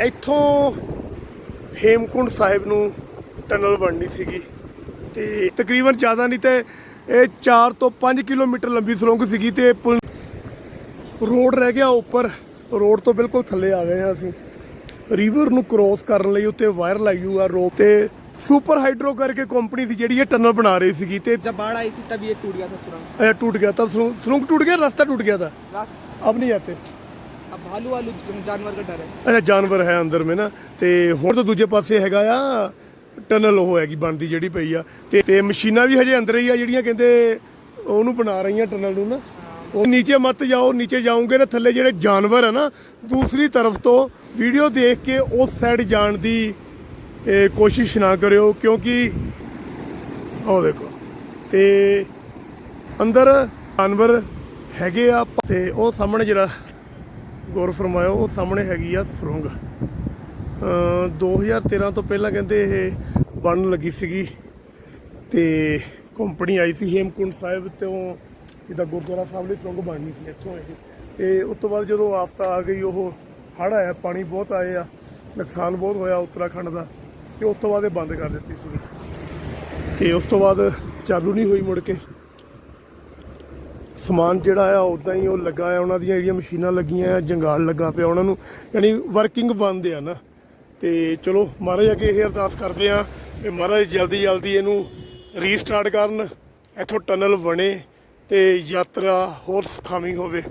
ਇੱਥੋਂ ਹੇਮਕੁੰਡ ਸਾਹਿਬ ਨੂੰ ਟਨਲ ਬਣਨੀ ਸੀਗੀ ਤੇ ਤਕਰੀਬਨ ਜ਼ਿਆਦਾ ਨਹੀਂ ਤੇ ਇਹ 4 ਤੋਂ 5 ਕਿਲੋਮੀਟਰ ਲੰਬੀ ਸੁਰੰਗ ਸੀਗੀ ਤੇ ਪੁਲ ਰੋਡ ਰਹਿ ਗਿਆ ਉੱਪਰ ਰੋਡ ਤੋਂ ਬਿਲਕੁਲ ਥੱਲੇ ਆ ਗਏ ਆ ਅਸੀਂ ਰਿਵਰ ਨੂੰ ਕ੍ਰੋਸ ਕਰਨ ਲਈ ਉੱਤੇ ਵਾਇਰ ਲਾਈ ਹੋਈ ਆ ਰੋਪ ਤੇ ਸੁਪਰ ਹਾਈਡਰੋ ਕਰਕੇ ਕੰਪਨੀ ਸੀ ਜਿਹੜੀ ਇਹ ਟਨਲ ਬਣਾ ਰਹੀ ਸੀਗੀ ਤੇ जब बाढ़ आई थी तब ये टूट गया था सुरंग ਇਹ ਟੁੱਟ ਗਿਆ ਤਾਂ ਸੁਰੰਗ ਸੁਰੰਗ ਟੁੱਟ ਗਿਆ ਰਸਤਾ ਟੁੱਟ ਗਿਆ ਤਾਂ रास्ता अब नहीं आते अब भालू वालू जानवर का डर है ਅੱਛਾ ਜਾਨਵਰ ਹੈ ਅੰਦਰ ਮੇ ਨਾ ਤੇ ਹੁਣ ਤਾਂ ਦੂਜੇ ਪਾਸੇ ਹੈਗਾ ਆ ਟਨਲ ਉਹ ਹੈਗੀ ਬਣਦੀ ਜਿਹੜੀ ਪਈ ਆ ਤੇ ਤੇ ਮਸ਼ੀਨਾਂ ਵੀ ਹਜੇ ਅੰਦਰ ਹੀ ਆ ਜਿਹੜੀਆਂ ਕਹਿੰਦੇ ਉਹਨੂੰ ਬਣਾ ਰਹੀਆਂ ਟਨਲ ਨੂੰ ਨਾ ਉਹ ਨੀਚੇ ਮਤ ਜਾਓ ਨੀਚੇ ਜਾਓਗੇ ਨਾ ਥੱਲੇ ਜਿਹੜੇ ਜਾਨਵਰ ਆ ਨਾ ਦੂਸਰੀ ਤਰਫ ਤੋਂ ਵੀਡੀਓ ਦੇਖ ਕੇ ਉਸ ਸਾਈਡ ਜਾਣ ਦੀ ਇਹ, ਕੋਸ਼ਿਸ਼ ਨਾ ਕਰਿਓ ਕਿਉਂਕਿ ਉਹ ਦੇਖੋ ਤੇ ਅੰਦਰ ਜਾਨਵਰ ਹੈਗੇ ਆ ਤੇ ਉਹ ਸਾਹਮਣੇ ਜਿਹੜਾ ਗੌਰ ਫਰਮਾਇਓ, ਉਹ ਸਾਹਮਣੇ ਹੈਗੀ ਆ ਸੁਰੰਗ। ਅ 2013 ਤੋਂ ਪਹਿਲਾਂ ਕਹਿੰਦੇ ਇਹ ਬਣਨ ਲੱਗੀ ਸੀਗੀ ਤੇ ਕੰਪਨੀ ਆਈ ਸੀ ਹੇਮਕੁੰਡ ਸਾਹਿਬ ਤੋਂ ਜਿੱਦਾਂ ਗੁਰਦੁਆਰਾ ਸਾਹਿਬ ਲਈ ਸੁਰੰਗ ਬਣਨੀ ਸੀ ਇੱਥੋਂ ਇਹ। ਤੇ ਉਸ ਤੋਂ ਬਾਅਦ ਜਦੋਂ ਆਫਤਾ ਆ ਗਈ, ਉਹ ਹੜ੍ਹ ਆਇਆ, ਪਾਣੀ ਬਹੁਤ ਆਏ ਆ, ਨੁਕਸਾਨ ਬਹੁਤ ਹੋਇਆ ਉੱਤਰਾਖੰਡ ਦਾ ਤੇ ਉਸ ਤੋਂ ਬਾਅਦ ਇਹ ਬੰਦ ਕਰ ਦਿੱਤੀ ਸੀ ਤੇ ਉਸ ਤੋਂ ਬਾਅਦ ਚਾਲੂ ਨਹੀਂ ਹੋਈ ਮੁੜ ਕੇ। ਸਮਾਨ ਜਿਹੜਾ ਆ ਉਦਾਂ ਹੀ ਉਹ ਲੱਗਾ ਆ, ਉਹਨਾਂ ਦੀਆਂ ਜਿਹੜੀਆਂ ਮਸ਼ੀਨਾਂ ਲੱਗੀਆਂ ਆ, ਜੰਗਾਲ ਲੱਗਾ ਪਿਆ ਉਹਨਾਂ ਨੂੰ, ਯਾਨੀ ਵਰਕਿੰਗ ਬੰਦ ਆ ਨਾ। ਤੇ ਚਲੋ, ਮਹਾਰਾਜ ਅੱਗੇ ਇਹ ਅਰਦਾਸ ਕਰਦੇ ਆ ਕਿ ਮਹਾਰਾਜ ਜਲਦੀ ਜਲਦੀ ਇਹਨੂੰ ਰੀਸਟਾਰਟ ਕਰਨ, ਇੱਥੋਂ ਟਨਲ ਬਣੇ ਤੇ ਯਾਤਰਾ ਹੋਰ ਸੁਖਾਵੀਂ ਹੋਵੇ।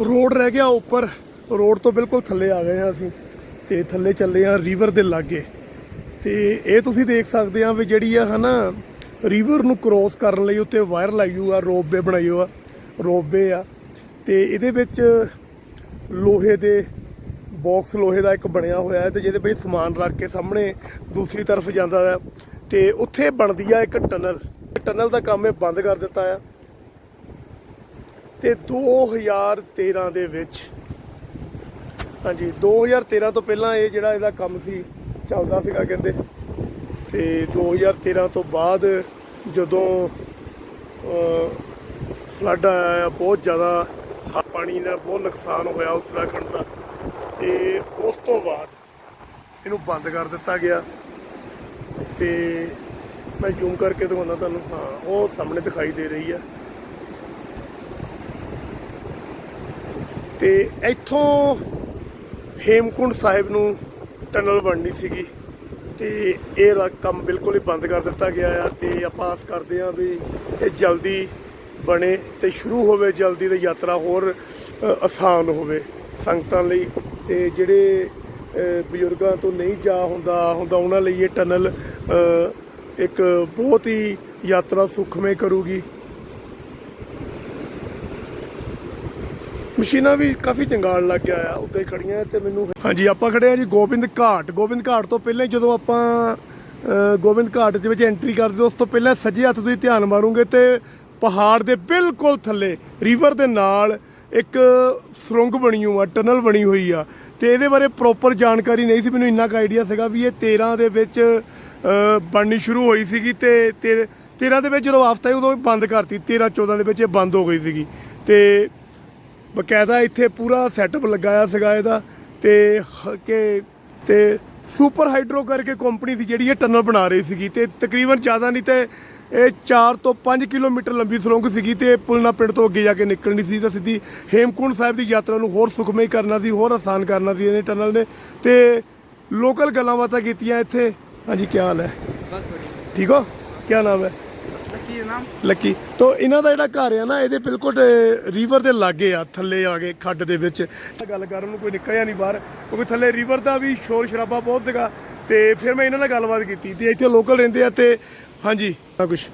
ਰੋਡ ਰਹਿ ਗਿਆ ਉੱਪਰ, ਰੋਡ ਤੋਂ ਬਿਲਕੁਲ ਥੱਲੇ ਆ ਗਏ ਆ ਅਸੀਂ, ਤੇ ਥੱਲੇ ਚੱਲੇ ਆ ਰਿਵਰ ਦੇ ਲਾਗੇ। ਤੇ ਇਹ ਤੁਸੀਂ ਦੇਖ ਸਕਦੇ ਆ ਵੀ ਜਿਹੜੀ ਆ ਹਨਾ ਰਿਵਰ ਨੂੰ ਕ੍ਰੋਸ ਕਰਨ ਲਈ ਉੱਤੇ ਵਾਇਰ ਲਾਈ ਹੋਈ ਆ ਰੋਪਵੇ ਬਣਾਈ ਹੋਈ ਆ ਰੋਪਵੇ ਆ। ਤੇ ਇਹਦੇ ਵਿੱਚ ਲੋਹੇ ਦੇ ਬਾਕਸ ਲੋਹੇ ਦਾ ਇੱਕ ਬਣਿਆ ਹੋਇਆ ਹੈ ਤੇ ਜਿਹਦੇ ਵਿੱਚ ਸਮਾਨ ਰੱਖ ਕੇ ਸਾਹਮਣੇ ਦੂਸਰੀ ਤਰਫ ਜਾਂਦਾ ਹੈ ਤੇ ਉੱਥੇ ਬਣਦੀ ਆ ਇੱਕ ਟਨਲ ਟਨਲ ਦਾ ਕੰਮ ਇਹ ਬੰਦ ਕਰ ਦਿੱਤਾ ਆ। ਤੇ 2013 ਦੇ ਵਿੱਚ, ਹਾਂਜੀ 2013 ਤੋਂ ਪਹਿਲਾਂ ਇਹ ਜਿਹੜਾ ਇਹਦਾ ਕੰਮ ਸੀ ਚੱਲਦਾ ਸੀਗਾ ਕਹਿੰਦੇ। ਤੇ 2013 ਤੋਂ ਬਾਅਦ ਜਦੋਂ ਫਲੱਡ ਆਇਆ ਬਹੁਤ ਜ਼ਿਆਦਾ ਹਾ- ਪਾਣੀ ਦਾ ਬਹੁਤ ਨੁਕਸਾਨ ਹੋਇਆ ਉੱਤਰਾਖੰਡ ਦਾ। ਤੇ ਉਸ ਤੋਂ ਬਾਅਦ ਇਹਨੂੰ ਬੰਦ ਕਰ ਦਿੱਤਾ ਗਿਆ। ਤੇ ਮੈਂ ਜ਼ੂਮ ਕਰਕੇ ਦਿਖਾਉਂਦਾ ਤੁਹਾਨੂੰ, ਹਾਂ, ਉਹ ਸਾਹਮਣੇ ਦਿਖਾਈ ਦੇ ਰਹੀ ਆ। ਤੇ ਇੱਥੋਂ ਹੇਮਕੁੰਡ ਸਾਹਿਬ ਨੂੰ ਟਨਲ ਬਣਨੀ ਸੀਗੀ ਤੇ ਇਹ ਰਾ- ਕੰਮ ਬਿਲਕੁਲ ਹੀ ਬੰਦ ਕਰ ਦਿੱਤਾ ਗਿਆ ਆ ਤੇ ਆਪਾਂ ਆਸ ਕਰਦੇ ਹਾਂ ਵੀ ਇਹ ਜਲਦੀ ਬਣੇ ਤੇ ਸ਼ੁਰੂ ਹੋਵੇ, ਜਲਦੀ ਤੇ ਯਾਤਰਾ ਹੋਰ ਆਸਾਨ ਹੋਵੇ ਸੰਗਤਾਂ ਲਈ ਤੇ ਜਿਹੜੇ ਬਜ਼ੁਰਗਾਂ ਤੋਂ ਨਹੀਂ ਜਾ ਹੁੰਦਾ ਹੁੰਦਾ ਉਹਨਾਂ ਲਈ ਇਹ ਟਨਲ ਇੱਕ ਬਹੁਤ ਹੀ ਯਾਤਰਾ ਸੁਖਮੇ ਕਰੂਗੀ। ਮਸ਼ੀਨਾਂ ਵੀ ਕਾਫੀ ਜੰਗਾਲ ਲੱਗ ਗਿਆ ਆ ਉੱਤੇ ਖੜੀਆਂ ਤੇ ਮੈਨੂੰ। ਹਾਂਜੀ, ਆਪਾਂ ਖੜੇ ਆ ਜੀ ਗੋਬਿੰਦ ਘਾਟ। ਗੋਬਿੰਦ ਘਾਟ ਤੋਂ ਪਹਿਲਾਂ ਜਦੋਂ ਆਪਾਂ ਗੋਬਿੰਦ ਘਾਟ ਦੇ ਵਿੱਚ ਐਂਟਰੀ ਕਰਦੇ, ਉਸ ਤੋਂ ਪਹਿਲਾਂ ਸੱਜੇ ਹੱਥ ਤੁਸੀਂ ਧਿਆਨ ਮਾਰੋਗੇ ਤੇ ਪਹਾੜ ਦੇ ਬਿਲਕੁਲ ਥੱਲੇ ਰਿਵਰ ਦੇ ਨਾਲ ਇੱਕ ਸੁਰੰਗ ਬਣੀ ਹੋਈ ਆ ਟਨਲ ਬਣੀ ਹੋਈ ਆ। ਤੇ ਇਹਦੇ ਬਾਰੇ ਪ੍ਰੋਪਰ ਜਾਣਕਾਰੀ ਨਹੀਂ ਸੀ, ਮੈਨੂੰ ਇੰਨਾ ਕੁ ਆਈਡੀਆ ਸੀਗਾ ਵੀ ਇਹ 13 ਦੇ ਵਿੱਚ ਬਣਨੀ ਸ਼ੁਰੂ ਹੋਈ ਸੀਗੀ ਤੇ ਤੇ- 13 ਦੇ ਵਿੱਚ ਜਦੋਂ ਆਫਤਾ ਆਈ, ਉਦੋਂ ਬੰਦ ਕਰਤੀ। 13 14 ਦੇ ਵਿੱਚ ਇਹ ਬੰਦ ਹੋ ਗਈ ਸੀਗੀ। ਤੇ ਬਕਾਇਦਾ ਇੱਥੇ ਪੂਰਾ ਸੈਟਅਪ ਲਗਾਇਆ ਸੀਗਾ ਇਹਦਾ ਤੇ ਕਿ ਤੇ ਸੁਪਰ ਹਾਈਡਰੋ ਕਰਕੇ ਕੰਪਨੀ ਸੀ ਜਿਹੜੀ ਇਹ ਟਨਲ ਬਣਾ ਰਹੀ ਸੀਗੀ ਤੇ ਤਕਰੀਬਨ ਜ਼ਿਆਦਾ ਨਹੀਂ ਤੇ ਇਹ 4 ਤੋਂ 5 ਕਿਲੋਮੀਟਰ ਲੰਬੀ ਸੁਰੰਗ ਸੀਗੀ ਤੇ ਪੁਲਨਾ ਪਿੰਡ ਤੋਂ ਅੱਗੇ ਜਾ ਕੇ ਨਿਕਲਣੀ ਸੀ ਤਾਂ ਸਿੱਧੀ ਹੇਮਕੁੰਡ ਸਾਹਿਬ ਦੀ ਯਾਤਰਾ ਨੂੰ ਹੋਰ ਸੁਖਮਈ ਕਰਨਾ ਸੀ ਹੋਰ ਆਸਾਨ ਕਰਨਾ ਸੀ ਇਹਨੇ ਟਨਲ ਨੇ ਤੇ ਲੋਕਲ ਗੱਲਾਂ ਬਾਤਾਂ ਕੀਤੀਆਂ ਇੱਥੇ। ਹਾਂਜੀ ਕੀ ਹਾਲ ਹੈ? ਠੀਕ ਹੋ? ਕੀ ਨਾਮ ਹੈ? लकी है नाम ਲੱਕੀ ਤੋਂ ਇਹਨਾਂ ਦਾ ਜਿਹੜਾ ਘਰ ਆ ਨਾ ਇਹਦੇ ਬਿਲਕੁਲ ਰਿਵਰ ਦੇ ਲਾਗੇ ਆ ਥੱਲੇ ਆ ਕੇ ਖੱਡ ਦੇ ਵਿੱਚ ਗੱਲ ਕਰਨ ਨੂੰ ਕੋਈ ਨਿਕਲਿਆ ਨਹੀਂ ਬਾਹਰ ਕਿਉਂਕਿ ਥੱਲੇ ਰਿਵਰ ਦਾ ਵੀ ਸ਼ੋਰ ਸ਼ਰਾਬਾ ਬਹੁਤ ਸੀਗਾ ਤੇ ਫਿਰ ਮੈਂ ਇਹਨਾਂ ਨਾਲ ਗੱਲਬਾਤ ਕੀਤੀ ਤੇ ਇੱਥੇ ਲੋਕਲ ਰਹਿੰਦੇ ਆ ਤੇ ਹਾਂਜੀ ਆ ਕੁਛ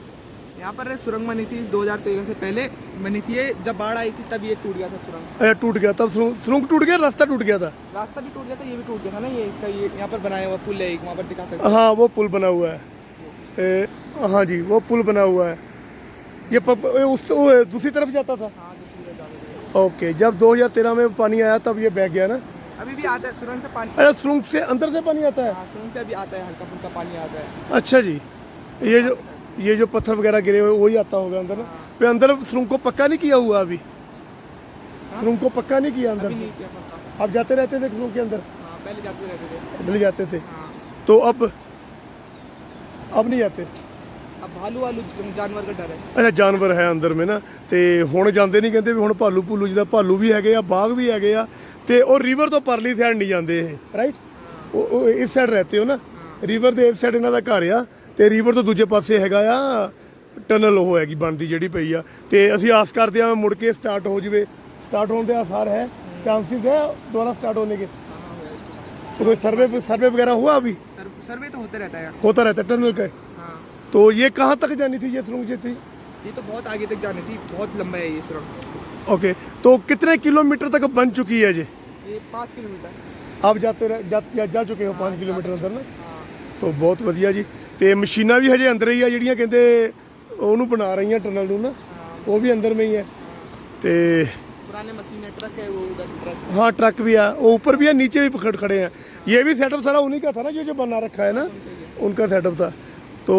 यहाँ पर सुरंग बनी थी 2013 से पहले बनी थी ये जब बाढ़ आई थी तब ये टूट गया था सुरंग ਇਹ ਟੁੱਟ ਗਿਆ ਤਾਂ ਸੁਰੰਗ ਸੁਰੰਗ ਟੁੱਟ ਗਿਆ ਰਸਤਾ ਟੁੱਟ ਗਿਆ था रास्ता भी टूट गया था ये भी टूट गया था ना ये इसका ये यहाँ पर बनाया हुआ पुल है एक वहाँ पर दिखा सकते हाँ वो पुल बना हुआ है ए, हाँ जी वो पुल बना हुआ है। ये प- ये उस वो दूसरी तरफ़ जाता था? हाँ ओके जब 2013 में पानी आया तब ये बह गया ना? अभी भी आता है सुरंग से पानी अरे सुरंग से अंदर से पानी आता है? हाँ सुरंग से अभी आता है हल्का फुल्का पानी आता है। अच्छा जी। ये जो ये जो पत्थर वगैरह गिरे हुए वही आता होगा अंदर ना? फिर अंदर सुरंग को पक्का नहीं किया हुआ अभी? सुरंग को पक्का नहीं किया अंदर से? आप जाते रहते थे सुरंग के अंदर? हाँ पहले जाते रहते थे। पहले जाते थे। हाँ। तो अब अब ਨਹੀਂ आते। अब भालू वालू जानवर का डर है। ਅੱਛਾ ਜਾਨਵਰ ਹੈ ਅੰਦਰ ਮੇ ਨਾ ਤੇ ਹੁਣ ਜਾਂਦੇ ਨਹੀਂ ਕਹਿੰਦੇ ਵੀ ਹੁਣ ਭਾਲੂ ਭੂਲੂ ਜਿਹਦਾ ਭਾਲੂ ਵੀ ਹੈਗੇ ਆ ਬਾਗ ਵੀ ਹੈਗੇ ਆ ਤੇ ਉਹ ਰਿਵਰ ਤੋਂ ਪਰਲੀ ਸਾਈਡ ਨਹੀਂ ਜਾਂਦੇ ਇਹ ਰਾਈਟ ਉਹ ਇਸ ਸਾਈਡ ਰਹਤੇ ਹੋ ਨਾ ਰਿਵਰ ਦੇ ਇਸ ਸਾਈਡ ਇਹਨਾਂ ਦਾ ਘਰ ਆ ਤੇ ਰਿਵਰ ਤੋਂ ਦੂਜੇ ਪਾਸੇ ਹੈਗਾ ਆ ਟਨਲ ਉਹ ਹੈਗੀ ਬਣਦੀ ਜਿਹੜੀ ਪਈ ਆ ਤੇ ਅਸੀਂ ਆਸ ਕਰਦੇ ਆ ਮੁੜ ਕੇ ਸਟਾਰਟ ਹੋ ਜਵੇ ਸਟਾਰਟ ਹੋਣ ਦੇ ਆਸਾਰ ਹੈ ਚਾਂਸਿਸ ਹੈ ਦੁਬਾਰਾ ਸਟਾਰਟ ਹੋਣੇ ਕੇ ਕੋਈ ਸਰਵੇ ਸਰਵੇ ਵਗੈਰਾ ਹੁਆ ਵੀ सर्वे तो होते रहता है होता रहता है टनल का हाँ तो ये कहाँ तक जानी थी ये सुरंग जी थी ये तो बहुत आगे तक जानी थी बहुत लंबा है ये सुरंग ओके तो कितने किलोमीटर तक बन चुकी है जी ये पाँच किलोमीटर आप जाते रह- जा, जा, ਜਾ ਚੁੱਕੇ ਹੋ 5 ਕਿਲੋਮੀਟਰ ਅੰਦਰ ਨਾ हाँ ਤੋਂ ਬਹੁਤ ਵਧੀਆ ਜੀ ਤੇ ਮਸ਼ੀਨਾਂ ਵੀ ਹਜੇ ਅੰਦਰ ਹੀ ਆ ਜਿਹੜੀਆਂ ਕਹਿੰਦੇ ਉਹਨੂੰ ਬਣਾ ਰਹੀਆਂ ਟਨਲ ਨੂੰ ਨਾ ਉਹ ਵੀ ਅੰਦਰ में ही है ਤੇ पुराने मशीन है ट्रक है वो उधर ट्रक हाँ ट्रक भी है वो ऊपर भी है नीचे भी पकड़ खड़े हैं ये भी सेटअप सारा उन्हीं का था ना जो जो बना रखा है ना उनका सेटअप था तो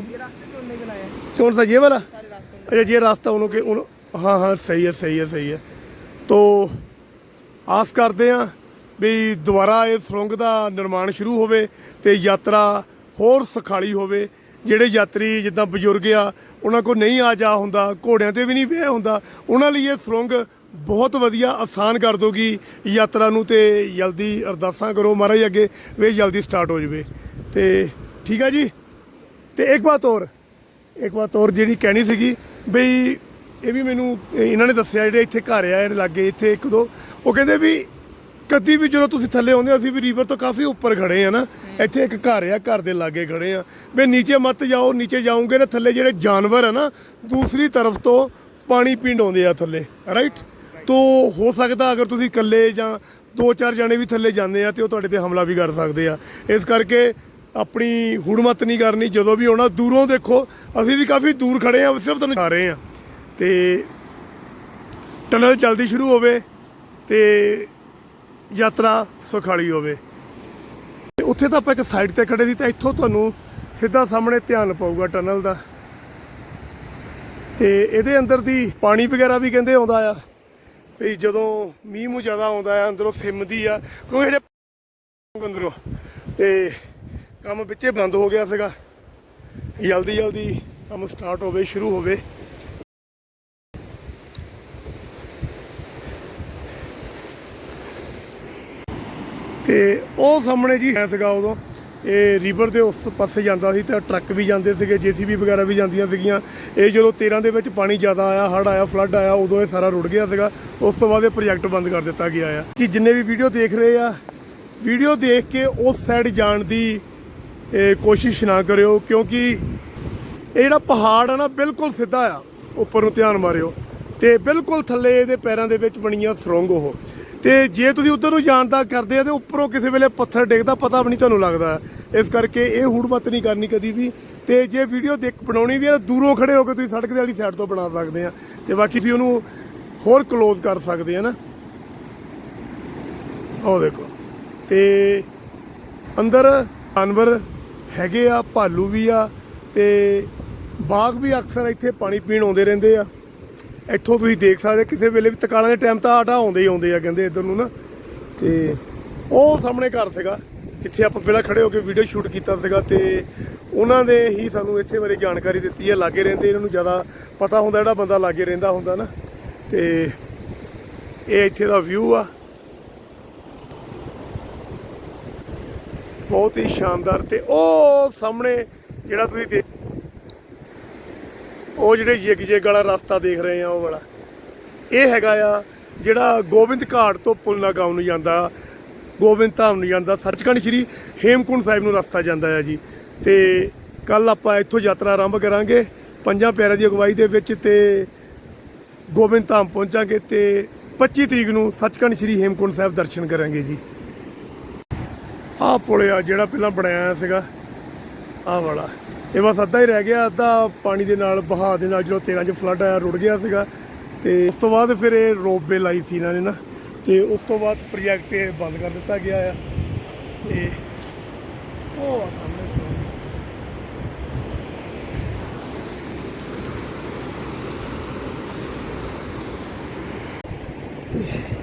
ये रास्ते भी उन्होंने बनाए हैं कौन सा ये वाला सारे रास्ते अच्छा ये रास्ता उन्होंने उन, हाँ हाँ सही है सही है सही है तो ਆਸ ਕਰਦੇ ਹਾਂ ਵੀ ਦੁਬਾਰਾ ਇਹ ਸੁਰੰਗ ਦਾ ਨਿਰਮਾਣ ਸ਼ੁਰੂ ਹੋਵੇ ਤੇ ਯਾਤਰਾ ਹੋਰ ਸੁਖਾਲੀ ਹੋਵੇ ਜਿਹੜੇ ਯਾਤਰੀ ਜਿੱਦਾਂ ਬਜ਼ੁਰਗ ਆ, ਉਹਨਾਂ ਕੋ ਨਹੀਂ ਆ ਜਾ ਹੁੰਦਾ, ਘੋੜਿਆਂ ਤੇ ਵੀ ਨਹੀਂ ਵਿਆਹ ਹੁੰਦਾ, ਉਹਨਾਂ ਲਈ ਇਹ ਸੁਰੰਗ ਬਹੁਤ ਵਧੀਆ ਆਸਾਨ ਕਰ ਦੋਗੀ ਯਾਤਰਾ ਨੂੰ ਤੇ ਜਲਦੀ ਅਰਦਾਸਾਂ ਕਰੋ ਮਹਾਰਾਜ ਅੱਗੇ, ਵੀ ਜਲਦੀ ਸਟਾਰਟ ਹੋ ਜਾਵੇ। ਤੇ ਠੀਕ ਆ ਜੀ? ਤੇ ਇੱਕ ਬਾਤ ਹੋਰ, ਇੱਕ ਬਾਤ ਹੋਰ ਜਿਹੜੀ ਕਹਿਣੀ ਸੀਗੀ, ਬਈ ਇਹ ਵੀ ਮੈਨੂੰ ਇਹਨਾਂ ਨੇ ਦੱਸਿਆ ਜਿਹੜੇ ਇੱਥੇ ਘਰ ਆ ਇਹ ਲਾਗੇ ਇੱਥੇ ਇੱਕ ਦੋ, ਉਹ ਕਹਿੰਦੇ ਵੀ ਕਦੀ ਵੀ ਜਦੋਂ ਤੁਸੀਂ ਥੱਲੇ ਆਉਂਦੇ ਹੋ, ਅਸੀਂ ਵੀ ਰੀਵਰ ਤੋਂ ਕਾਫੀ ਉੱਪਰ ਖੜੇ ਆ ਨਾ। ਇੱਥੇ ਇੱਕ ਘਰ ਆ ਘਰ ਦੇ ਲਾਗੇ ਖੜੇ ਆ ਵੀ ਨੀਚੇ ਮਤ ਜਾਓ ਨੀਚੇ ਜਾਓਗੇ ਨਾ ਥੱਲੇ ਜਿਹੜੇ ਜਾਨਵਰ ਆ ਨਾ ਦੂਸਰੀ ਤਰਫ ਤੋਂ ਪਾਣੀ ਪੀਣ ਆਉਂਦੇ ਆ ਥੱਲੇ ਰਾਈਟ ਤੋ ਹੋ ਸਕਦਾ ਅਗਰ ਤੁਸੀਂ ਇਕੱਲੇ ਜਾਂ ਦੋ ਚਾਰ ਜਣੇ ਵੀ ਥੱਲੇ ਜਾਂਦੇ ਆ ਤੇ ਉਹ ਤੁਹਾਡੇ ਤੇ ਹਮਲਾ ਵੀ ਕਰ ਸਕਦੇ ਆ। ਇਸ ਕਰਕੇ ਆਪਣੀ ਹੁੜਮਤ ਨਹੀਂ ਕਰਨੀ ਜਦੋਂ ਵੀ ਆਉਣਾ ਦੂਰੋਂ ਦੇਖੋ। ਅਸੀਂ ਵੀ ਕਾਫੀ ਦੂਰ ਖੜੇ ਆ ਸਿਰਫ ਤੁਹਾਨੂੰ ਆ ਰਹੇ ਆ ਤੇ ਟਨਲ ਜਲਦੀ ਸ਼ੁਰੂ ਹੋਵੇ ਤੇ ਯਾਤਰਾ ਸੁਖਾਲੀ ਹੋਵੇ। ਉੱਥੇ ਤਾਂ ਆਪਾਂ ਇੱਕ ਸਾਈਡ ਤੇ ਖੜੇ ਸੀ ਤਾਂ ਇੱਥੋਂ ਤੁਹਾਨੂੰ ਸਿੱਧਾ ਸਾਹਮਣੇ ਧਿਆਨ ਪਊਗਾ ਟਨਲ ਦਾ। ਤੇ ਇਹਦੇ ਅੰਦਰ ਦੀ ਪਾਣੀ ਵਗੈਰਾ ਵੀ ਕਹਿੰਦੇ ਆਉਂਦਾ ਆ। ਵੀ ਜਦੋਂ ਮੀਂਹ ਮੂ ਜ਼ਿਆਦਾ ਆਉਂਦਾ ਆ, ਅੰਦਰੋਂ ਸਿਮਦੀ ਆ, ਕਿਉਂਕਿ ਜਿਹੜੇ ਅੰਦਰੋਂ। ਤੇ ਕੰਮ ਵਿੱਚੇ ਬੰਦ ਹੋ ਗਿਆ ਸੀਗਾ। ਜਲਦੀ ਜਲਦੀ ਕੰਮ ਸਟਾਰਟ ਹੋਵੇ, ਸ਼ੁਰੂ ਹੋਵੇ। ਤੇ ਉਹ ਸਾਹਮਣੇ ਜੀ ਹੈ ਸੀਗਾ ਉਦੋਂ। ਇਹ ਰਿਵਰ ਦੇ ਉਸ ਪਾਸੇ ਜਾਂਦਾ ਸੀ ਤਾਂ ਟਰੱਕ ਵੀ ਜਾਂਦੇ ਸੀਗੇ ਜੀਸੀਬੀ ਵਗੈਰਾ ਵੀ ਜਾਂਦੀਆਂ ਸੀਗੀਆਂ। ਇਹ ਜਦੋਂ 13 ਦੇ ਵਿੱਚ ਪਾਣੀ ਜ਼ਿਆਦਾ ਆਇਆ ਹੜ ਆਇਆ ਫਲੱਡ ਆਇਆ, ਉਦੋਂ ਇਹ ਸਾਰਾ ਰੁੜ ਗਿਆ ਸੀਗਾ। ਉਸ ਤੋਂ ਬਾਅਦ ਇਹ ਪ੍ਰੋਜੈਕਟ ਬੰਦ ਕਰ ਦਿੱਤਾ ਗਿਆ ਆ। ਕਿ ਜਿੰਨੇ ਵੀ ਵੀਡੀਓ ਦੇਖ ਰਹੇ ਆ ਵੀਡੀਓ ਦੇਖ ਕੇ ਉਸ ਸਾਈਡ ਜਾਣ ਦੀ ਕੋਸ਼ਿਸ਼ ਨਾ ਕਰਿਓ, ਕਿਉਂਕਿ ਇਹ ਜਿਹੜਾ ਪਹਾੜ ਆ ਨਾ, ਬਿਲਕੁਲ ਸਿੱਧਾ ਆ। ਉੱਪਰ ਨੂੰ ਧਿਆਨ ਮਾਰਿਓ। ਤੇ ਬਿਲਕੁਲ ਥੱਲੇ ਇਹਦੇ ਪੈਰਾਂ ਦੇ ਵਿੱਚ ਬਣੀਆਂ ਸਰੋਂਗ ਉਹ। ਤੇ ਜੇ ਤੁਸੀਂ ਉਧਰ ਨੂੰ ਜਾਣ ਦਾ ਕਰਦੇ ਆ ਤੇ ਉੱਪਰੋਂ ਕਿਸੇ ਵੇਲੇ ਪੱਥਰ ਡਿੱਗਦਾ, ਪਤਾ ਵੀ ਨਹੀਂ ਤੁਹਾਨੂੰ ਲੱਗਦਾ। ਇਸ ਕਰਕੇ ਇਹ ਹੁੜਮਤ ਨਹੀਂ ਕਰਨੀ ਕਦੀ ਵੀ। ਤੇ ਜੇ ਵੀਡੀਓ ਦੇਖ ਬਣਾਉਣੀ ਵੀ ਹੈ ਤਾਂ ਦੂਰੋਂ ਖੜੇ ਹੋ ਕੇ ਤੁਸੀਂ ਸੜਕ ਦੇ ਵਾਲੀ ਸਾਈਡ ਤੋਂ ਬਣਾ ਸਕਦੇ ਆ। ਤੇ ਬਾਕੀ ਤੁਸੀਂ ਉਹਨੂੰ ਹੋਰ ক্লোਜ਼ ਕਰ ਸਕਦੇ ਆ ਨਾ। ਉਹ ਦੇਖੋ। ਤੇ ਅੰਦਰ ਜਾਨਵਰ ਹੈਗੇ ਆ, ਭਾਲੂ ਵੀ ਆ ਤੇ ਬਾਗ ਵੀ ਅਕਸਰ ਇੱਥੇ ਪਾਣੀ ਪੀਣ ਆਉਂਦੇ ਰਹਿੰਦੇ ਆ। ਇੱਥੋਂ ਤੁਸੀਂ ਦੇਖ ਸਕਦੇ ਕਿਸੇ ਵੇਲੇ ਵੀ ਤਕਾਲਾਂ ਦੇ ਟਾਈਮ ਤਾਂ ਆਟਾ ਆਉਂਦੇ ਹੀ ਆਉਂਦੇ ਆ, ਕਹਿੰਦੇ ਇੱਧਰ ਨੂੰ ਨਾ। ਤੇ ਉਹ ਸਾਹਮਣੇ ਘਰ ਸੀਗਾ ਜਿੱਥੇ ਆਪਾਂ ਪਹਿਲਾਂ ਖੜੇ ਹੋ ਕੇ ਵੀਡੀਓ ਸ਼ੂਟ ਕੀਤਾ ਸੀਗਾ ਤੇ ਉਹਨਾਂ ਨੇ ਹੀ ਸਾਨੂੰ ਇੱਥੇ ਬਾਰੇ ਜਾਣਕਾਰੀ ਦਿੱਤੀ ਹੈ, ਲਾਗੇ ਰਹਿੰਦੇ, ਇਹਨਾਂ ਨੂੰ ਜ਼ਿਆਦਾ ਪਤਾ ਹੁੰਦਾ ਜਿਹੜਾ ਬੰਦਾ ਲਾਗੇ ਰਹਿੰਦਾ ਹੁੰਦਾ ਨਾ। ਤੇ ਇਹ ਇੱਥੇ ਦਾ ਵਿਊ ਆ। ਬਹੁਤ ਹੀ ਸ਼ਾਨਦਾਰ ਤੇ ਉਹ ਸਾਹਮਣੇ ਜਿਹੜਾ ਤੁਸੀਂ ਦੇਖ ਉਹ ਜਿਹੜੇ ਜਿਗ ਜਿਗ ਵਾਲਾ ਰਸਤਾ ਦੇਖ ਰਹੇ ਆ ਉਹ ਵਾਲਾ। ਇਹ ਹੈਗਾ ਆ ਜਿਹੜਾ ਗੋਬਿੰਦ ਘਾਟ ਤੋਂ ਪੁਲਨਾਗਾਉਂ ਨੂੰ ਜਾਂਦਾ, ਗੋਬਿੰਦ ਧਾਮ ਨੂੰ ਜਾਂਦਾ ਸੱਚਖੰਡ ਸ੍ਰੀ ਹੇਮਕੁੰਡ ਸਾਹਿਬ ਨੂੰ ਰਸਤਾ ਜਾਂਦਾ ਆ ਜੀ। ਤੇ ਕੱਲ ਆਪਾਂ ਇੱਥੋਂ ਯਾਤਰਾ ਆਰੰਭ ਕਰਾਂਗੇ, ਪੰਜਾਂ ਪਿਆਰਿਆਂ ਦੀ ਅਗਵਾਈ ਦੇ ਵਿੱਚ ਤੇ ਗੋਬਿੰਦ ਧਾਮ ਪਹੁੰਚਾਂਗੇ ਤੇ 25 ਤਰੀਕ ਨੂੰ ਸੱਚਖੰਡ ਸ੍ਰੀ ਹੇਮਕੁੰਡ ਸਾਹਿਬ ਦਰਸ਼ਨ ਕਰਾਂਗੇ ਜੀ। ਆਹ ਪੁਲ ਆ ਜਿਹੜਾ ਪਹਿਲਾਂ ਬਣਾਇਆ ਹੋਇਆ ਸੀਗਾ। ਆਹ ਵਾਲਾ। ਇਹ ਬਸ ਅੱਧਾ ਹੀ ਰਹਿ ਗਿਆ, ਅੱਧਾ ਪਾਣੀ ਦੇ ਨਾਲ ਬਹਾਅ ਦੇ ਨਾਲ ਜਦੋਂ 13 ਚ ਫਲੱਡ ਆਇਆ, ਰੁੜ ਗਿਆ ਸੀਗਾ। ਤੇ ਉਸ ਤੋਂ ਬਾਅਦ ਫਿਰ ਇਹ ਰੋਪਵੇ ਲਾਈ ਸੀ ਇਹਨਾਂ ਨੇ ਨਾ। ਤੇ ਉਸ ਤੋਂ ਬਾਅਦ ਪ੍ਰੋਜੈਕਟ ਇਹ ਬੰਦ ਕਰ ਦਿੱਤਾ ਗਿਆ ਆ। ਤੇ ਉਹ ਸਾਹਮਣੇ।